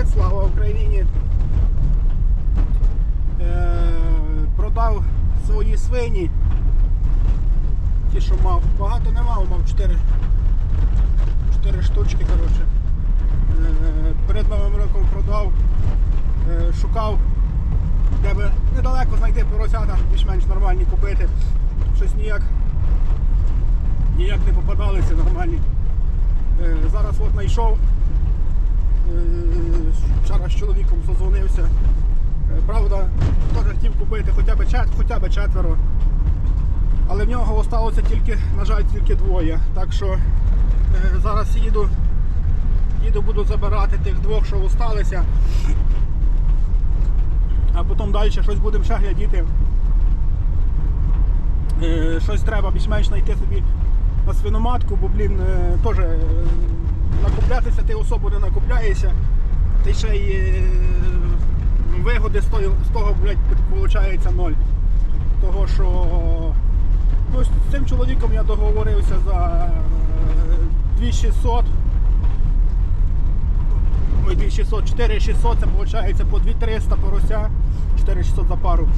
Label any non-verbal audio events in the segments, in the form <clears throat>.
привіт, слава Україні. Е, продав свої свині. Ті, що мав. Багато не мав, мав 4, 4 штучки. коротше. Е, перед Новим роком продав, е, шукав, де би недалеко знайти поросята, більш-менш нормальні купити. Щось ніяк, ніяк не попадалися нормальні. Зараз от знайшов. Е, Вчора з чоловіком созвонився. Е, Правда, теж хотів купити хоча б, чет, хоча б четверо. Але в нього осталося тільки, на жаль, тільки двоє. Так що е, зараз їду, їду, буду забирати тих двох, що залишилися. А потім далі щось будемо ще глядіти. Щось треба більш-менш знайти собі на свиноматку, бо, блін, теж накуплятися ти особо не накупляєшся. Ти ще й е, вигоди з того, з того блядь, виходить ноль. Того, що ну, з цим чоловіком я договорився за е, 2600. Ой, 2600, 4600, це виходить по 2300 порося, 4600 за пару.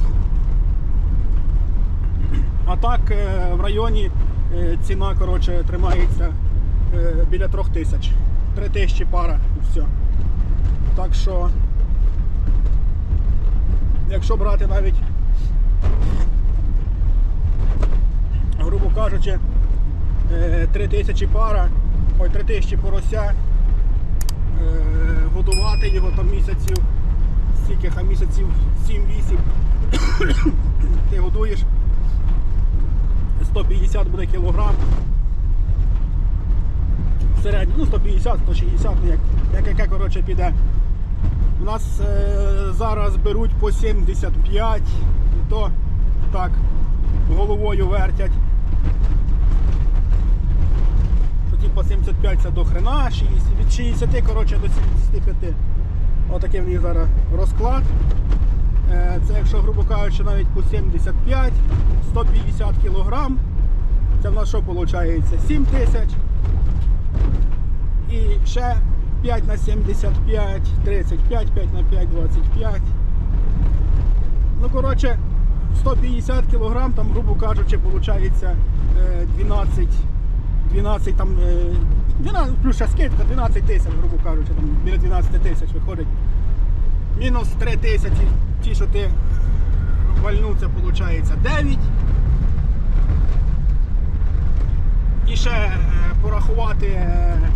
А так е, в районі е, ціна коротше, тримається е, біля 3000. 3000 пара і все. Так що, якщо брати навіть, грубо кажучи, е, 3000 пара, ой, 3000 порося, е, годувати його там місяців, стільки а місяців 7-8 <coughs> ти годуєш. 150 буде кілограм. В середньому, ну 150, 160, ну як, як яке коротше піде. У нас е, зараз беруть по 75, і то так, головою вертять. Тоді по 75 це до хрена, 60, від 60 коротше, до 75. Отакий в них зараз розклад. Е, Це якщо, грубо кажучи, навіть по 75, 150 кілограм. Це в нас що виходить? 7 тисяч. І ще 5 на 75, 35, 5 на 5, 25. Ну, коротше, 150 кілограм, там, грубо кажучи, виходить е, 12, 12 там, е, 12, плюс ще скидка, 12 тисяч, грубо кажучи, там біля 12 тисяч виходить. Мінус 3 тисячі, ті, що ти вальнув, це виходить 9. І ще е, порахувати е, е,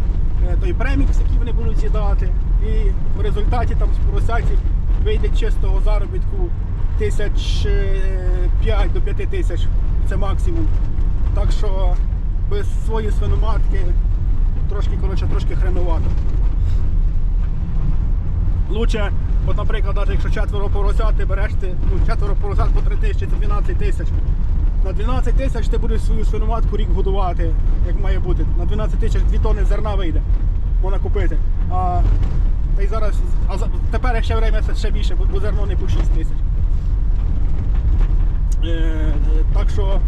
той премікс, який вони будуть з'їдати. І в результаті там з поросяті вийде чистого заробітку тисяч е, 5 до 5 тисяч. Це максимум. Так що без своєї свиноматки трошки, коротше, трошки хреновато. Лучше, от, наприклад, навіть якщо четверо поросят, ти береш ти, ну, четверо поросят по 3 тисячі, це 12 тисяч. На 12 тисяч ти будеш свою свиноматку рік годувати, як має бути. На 12 тисяч 2 тони зерна вийде, можна купити. А, та й зараз, а тепер ще время ще більше, бо, зерно не по 6 тисяч. Е, так що,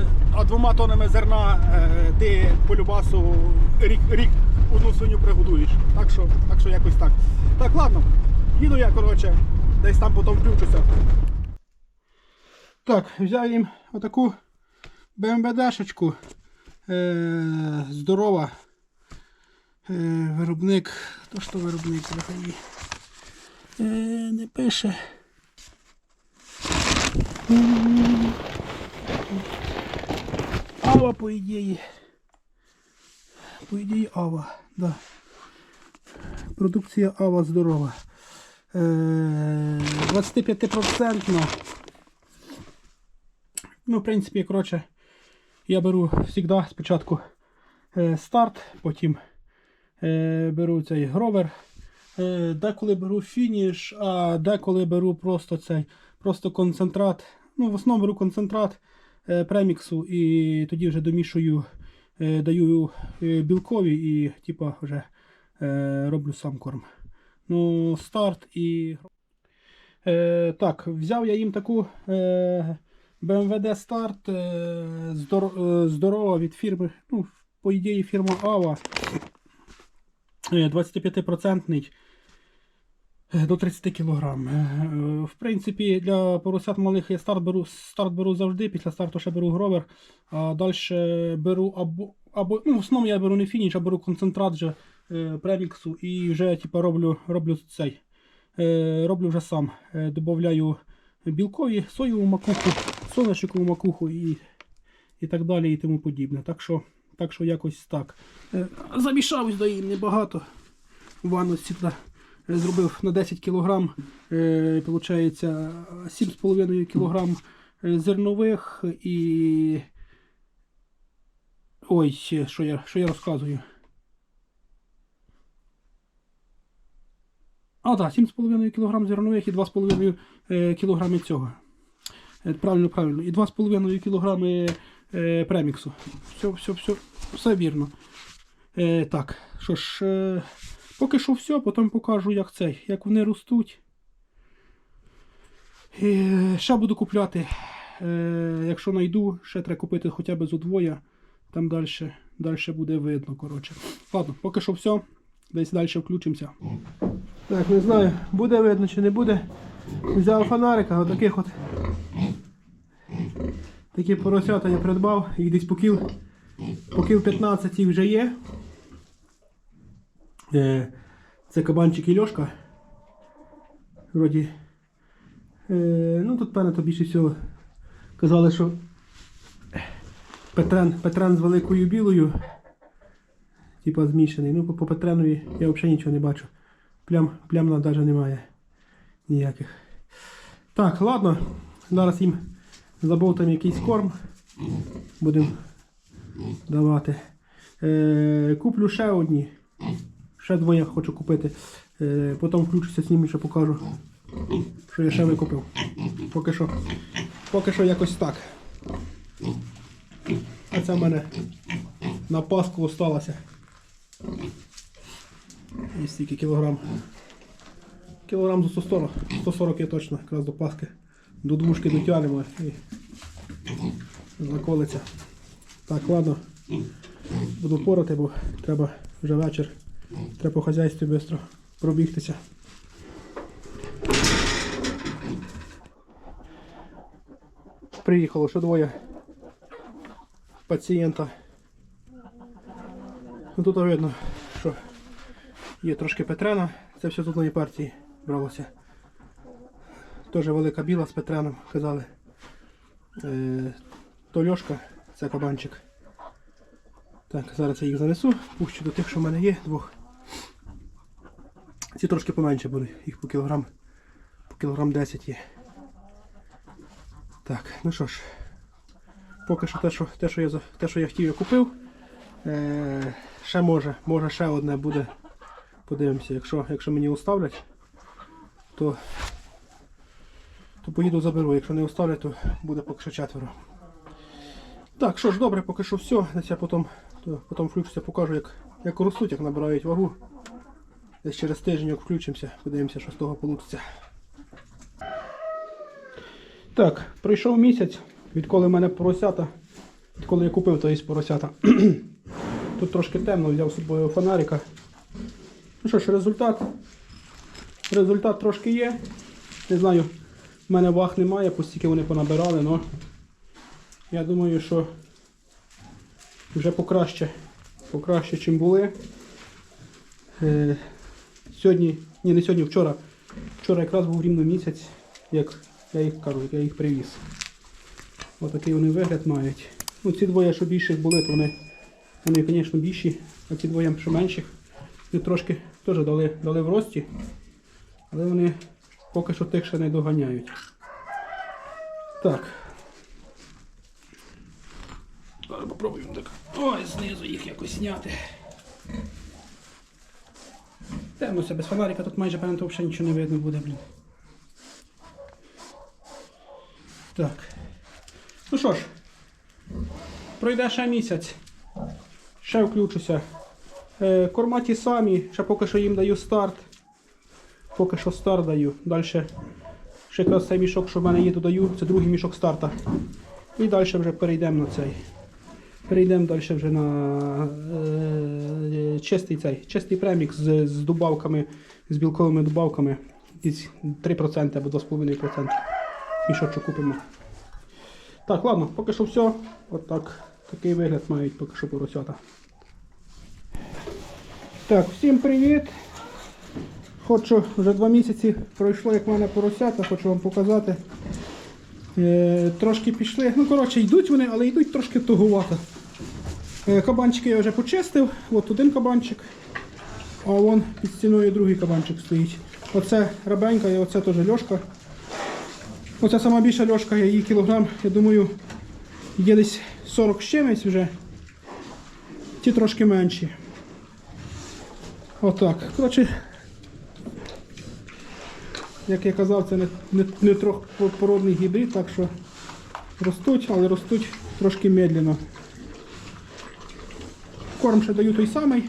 е, а двома тонами зерна е, ти по любасу рік, рік одну свиню пригодуєш. Так що, так що якось так. Так, ладно, їду я, коротше, десь там потім включуся. Так, взяв їм отаку БМВДшечку. Е, здорова. Е, виробник. То виробник взагалі? Е, не пише. Ава, по ідеї. По ідеї Ава, да. Продукція Ава здорова. Е, 25%. Ну, в принципі, коротше, я беру завжди спочатку е, старт, потім е, беру цей гровер. Е, деколи беру фініш, а деколи беру просто цей, просто концентрат. Ну, в основному беру концентрат е, преміксу і тоді вже домішую, е, даю е, білкові і типа, вже е, роблю сам корм. Ну, старт і. Е, так, взяв я їм таку е, Start е, здор, здорова від фірми, ну, по ідеї, фірма Ава. Е, 25%. Е, До 30 кг. В принципі, для поросят малих я старт беру, старт беру завжди, після старту ще беру гровер, а далі беру або, або ну, в основному я беру не фініш, а беру концентрат вже преміксу і вже типу, роблю, роблю цей. Роблю вже сам. Добавляю білкові, соєву макуху, соняшникову макуху і, і так далі і тому подібне. Так що, так що якось так. Е, замішав до їм небагато. Ванності зробив на 10 кг, виходить 7,5 кг зернових і. Ой, що я, що я розказую. А, так, 7,5 кг зернових і 2,5 е, кг цього. Е, Правильно, правильно. І 2,5 кг е, преміксу. Все, все, все, все вірно. Е, так, що ж, е, поки що все, потім покажу, як цей, як вони ростуть. Е, ще буду купляти. Е, якщо знайду, ще треба купити хоча б з удвоя. Там далі, далі буде видно. коротше. Ладно, поки що все. Десь далі включимося. Так, не знаю, буде видно чи не буде. Взяв фонарика, отаких от. Такі поросята я придбав, їх десь по кіл, по кіл 15 їх вже є. Е, це кабанчик і льошка. Вроді. Е, ну тут, певно, то більше всього казали, що Петрен, Петрен з великою білою. Типа змішаний. Ну, по, по Петренові я взагалі нічого не бачу. Плям, плям навіть немає ніяких. Так, ладно. Зараз їм заболтаємо якийсь корм. Будемо давати. Е, куплю ще одні. Ще двоє хочу купити. Е, потім включуся з ними, ще покажу, що я ще викупив. Поки що, поки що якось так. А це в мене на паску осталося. І стільки кілограм. Кілограм за 140. 140 є точно, якраз до паски. До двушки дотягнемо і заколиться. Так, ладно. Буду порати, бо треба вже вечір. Треба по хазяйстві швидко пробігтися. Приїхало ще двоє пацієнта. Ну, Тут видно, що є трошки Петрена. Це все з одної партії бралося. Теж велика біла з Петреном, казали. Е, то Льошка, це кабанчик. Так, зараз я їх занесу, пущу до тих, що в мене є, двох. Ці трошки поменше будуть, їх по кілограм, по кілограм 10 є. Так, ну що ж, поки що те, що, те, що, я, те, що я хотів, я купив. Е, ще може, може ще одне буде. Подивимося, якщо, якщо мені оставлять, то, то поїду заберу. Якщо не оставлять, то буде поки що четверо. Так, що ж, добре, поки що все. Десь я потім, то, потім включуся, покажу, як, як ростуть, як набирають вагу. Десь через тиждень як включимося, подивимося, що з того вийде. Так, пройшов місяць, відколи в мене поросята. Відколи я купив то поросята. <clears throat> Тут трошки темно, взяв з собою фонарика. Ну що ж, результат. Результат трошки є. Не знаю, в мене ваг немає, постільки вони понабирали, але я думаю, що вже покраще, покраще, чим були. Е, сьогодні, ні, не сьогодні, вчора. Вчора якраз був рівно місяць, як я їх кажу, як я їх привіз. Отакий вони вигляд мають. Ну, ці двоє, що більших були, то вони, вони звісно, більші, а ці двоє, що менших, вони трошки теж дали, дали в рості, але вони поки що тих ще не доганяють. Так. Зараз попробуємо так. Ой, знизу їх якось зняти. Темно все без фонарика, тут майже певно взагалі нічого не видно буде, блін. Так. Ну що ж, пройде ще місяць. Ще включуся. Е, корма ті самі, ще поки що їм даю старт. Поки що старт даю. Далі ще якраз цей мішок, що в мене є, додаю, це другий мішок старта. І далі вже перейдемо на цей. Перейдемо далі вже на е, чистий цей, чистий премікс з, з добавками, з білковими добавками. із 3% або 2,5%. Мішочок купимо. Так, ладно, поки що все. От так. Такий вигляд мають поки що поросята. Так, всім привіт! Хочу, вже два місяці пройшло, як в мене поросята, хочу вам показати. Е, трошки пішли. Ну, коротше, йдуть вони, але йдуть трошки тугувато. Е, кабанчики я вже почистив. От один кабанчик. А вон під стіною другий кабанчик стоїть. Оце рабенька і оце теж льошка. Оце сама більша льошка, її кілограм, я думаю, є десь 40 з чимось вже. Ті трошки менші. Отак. Коротше, як я казав, це не, не, не трьохпородний гібрид, так що ростуть, але ростуть трошки медленно. Корм ще даю той самий.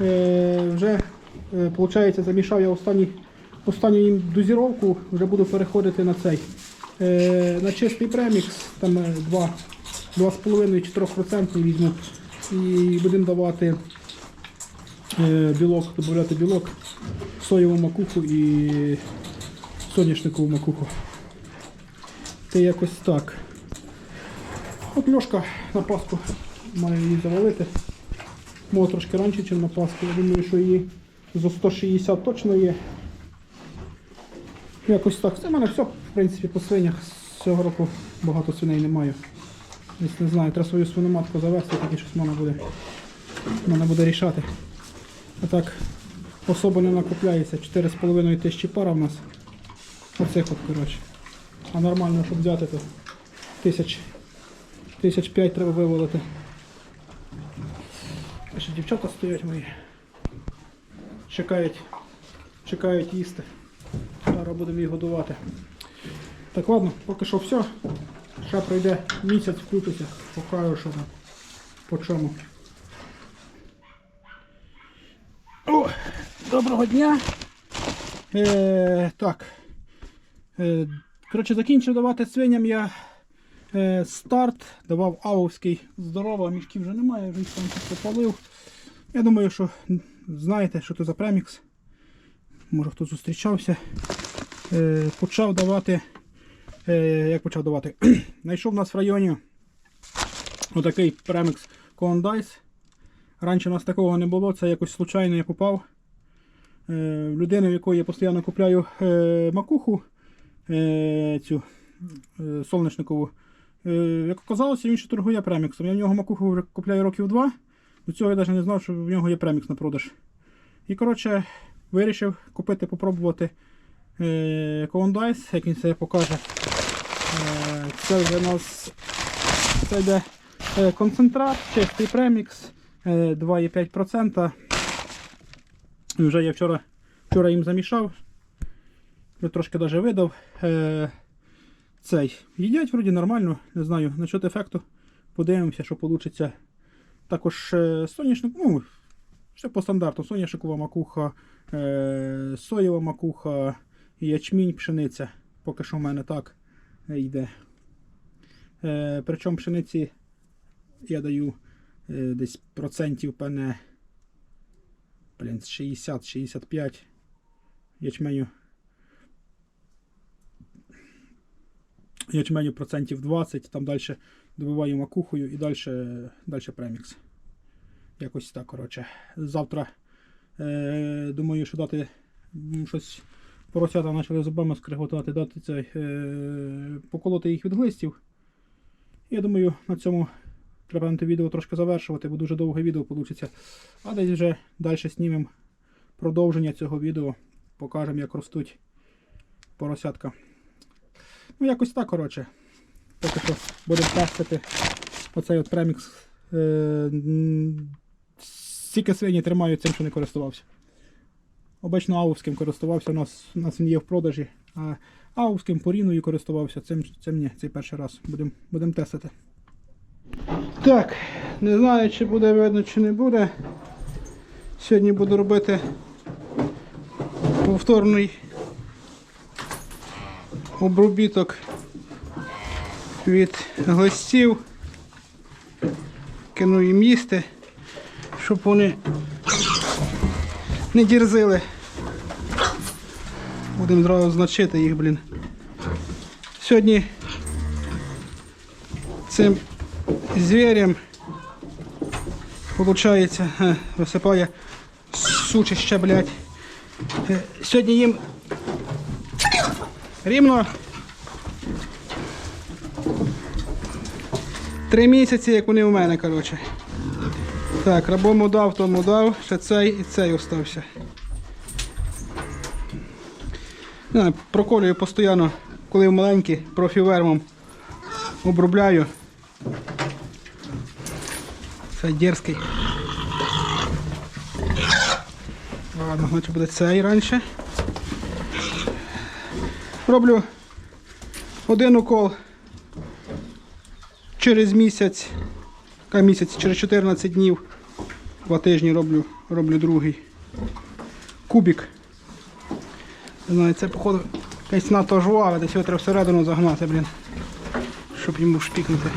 Е, вже, е, виходить, замішав я останні, останню їм дозіровку, вже буду переходити на цей. Е, на чистий премікс, там е, 2, 2,5-4% візьму. І будемо давати е, білок, додати білок, соєву макуху і соняшникову макуху. Це якось так. От Льошка на Пасху маю її завалити. Може трошки раніше, ніж на Пасху. Я думаю, що її за 160 точно є. Якось так. Це в мене все, в принципі, по свинях. З цього року багато свиней не маю. Десь не знаю, треба свою свиноматку завести, тоді щось можна буде, можна буде рішати. А так, особо не накопляється. 4,5 тисячі пара в нас. Оцих от, коротше. А нормально, щоб взяти, то тисяч, тисяч п'ять треба вивалити. Ще дівчата стоять мої. Чекають, чекають їсти. Зараз будемо їх годувати. Так, ладно, поки що все. Ще пройде місяць, включуся, покажу, що там по чому. О, доброго дня. Е, так. Е, коротше, закінчив давати свиням я е, старт, давав авовський здорово, мішків вже немає, вже тут попалив. Я думаю, що знаєте, що це за премікс. Може хто зустрічався. Е, почав давати. Е, як почав давати? <clears throat> Знайшов у нас в районі отакий премікс Кондайс. Раніше у нас такого не було, це якось случайно я попав. Е, людини, в якої я постійно купляю е, макуху е, цю соняшникову. Е, як оказалося, він ще торгує преміксом. Я в нього макуху вже купляю років два. До цього я навіть не знав, що в нього є премікс на продаж. І коротше, вирішив купити, попробувати Кондайс, як він себе покаже. Це вже у нас це йде концентрат, чистий премікс е, 2,5%. Вже я вчора, вчора їм замішав, вже трошки навіть видав. Е, цей. Їдять вроді нормально, не знаю, насчет ефекту. Подивимося, що вийде. Також е, соняшник, ну, все по стандарту. Соняшникова макуха, е, соєва макуха, ячмінь, пшениця. Поки що в мене так йде. Е, причому пшениці я даю е, десь процентів певне блін, 60-65 ячменю. Ячменю процентів 20, там далі добиваю макухою і далі, далі премікс. Якось так, коротше. Завтра е, думаю, що дати щось поросята почали зубами скриготати, дати цей, е, поколоти їх від глистів. Я думаю, на цьому треба на те відео трошки завершувати, бо дуже довге відео вийде. А десь вже далі знімемо продовження цього відео. Покажемо, як ростуть поросятка. Ну, якось так, коротше. Поки що будемо тестити оцей от премікс. Е, Стільки свині тримаю цим, що не користувався. Обично аувським користувався, у нас, у нас він є в продажі. А аувським поріною користувався, цим, цим ні, цей перший раз. Будемо будем тестити. Так, не знаю, чи буде видно, чи не буде. Сьогодні буду робити повторний обробіток від глистів. Кину їм їсти, щоб вони не дірзили. Будемо зразу значити їх, блін. Сьогодні цим звірям виходить, е, висипає сучище, блядь. Е, Сьогодні їм рівно три місяці, як вони у мене, коротше. Так, рабому дав, тому дав, ще цей і цей остався. Проколюю постійно, коли маленький, профівермом обробляю. Це дерзкий. Ладно, значить буде цей раніше. Роблю один укол через місяць, місяць, через 14 днів, два тижні роблю, роблю другий кубик. Не знаю, це походу якась надто жваве, десь його треба всередину загнати, блін. Щоб йому шпікнути.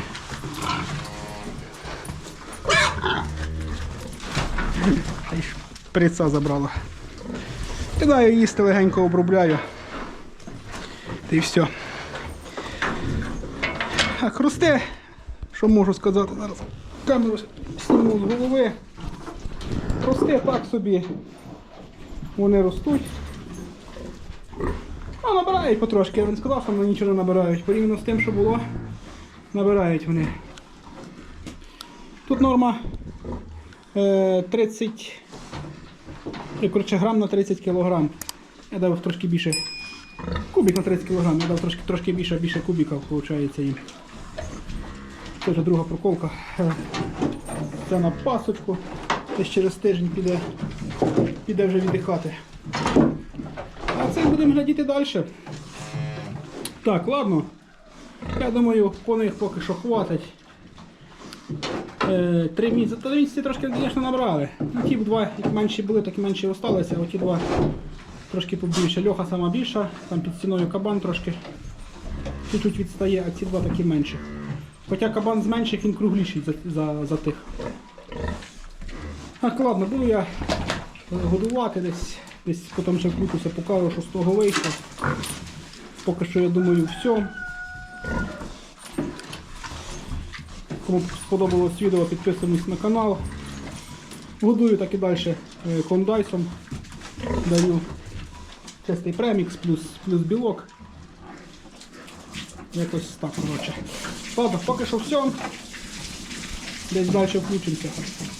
Шприца забрала. Кидаю їсти, легенько обробляю. Та й все. А хрусте, що можу сказати зараз. Камеру зніму з голови. Росте так собі. Вони ростуть. А набирають потрошки, я вам сказав, що вони нічого не набирають. Порівняно з тим, що було, набирають вони. Тут норма 30 е, коротше, грам на 30 кілограм. Я дав трошки більше. Кубик на 30 кг, я дав трошки, трошки більше, більше кубиків, виходить їм. Це вже друга проколка. Е, Це на пасочку. Десь через тиждень піде, піде вже віддихати. А це будемо глядіти далі. Так, ладно. Я думаю, по них поки що хватить. Е, Три місяці. Три місяці трошки, звісно, набрали. Ну, ті два, як менші були, так і менші залишилися, а ті два трошки побільше. Льоха сама більша, там під стіною кабан трошки чуть-чуть відстає, а ці два такі менші. Хоча кабан з менших він кругліший за, за, за тих. Так, ладно, буду я годувати десь, десь потім ще вкрутуся, покажу, що з того вийшло. Поки що я думаю все. Кому сподобалось відео, підписуємось на канал. Годую так і далі е, кондайсом. Даю чистий премікс плюс, плюс білок. Якось так, коротше. Ладно, поки що все. Десь далі включимося.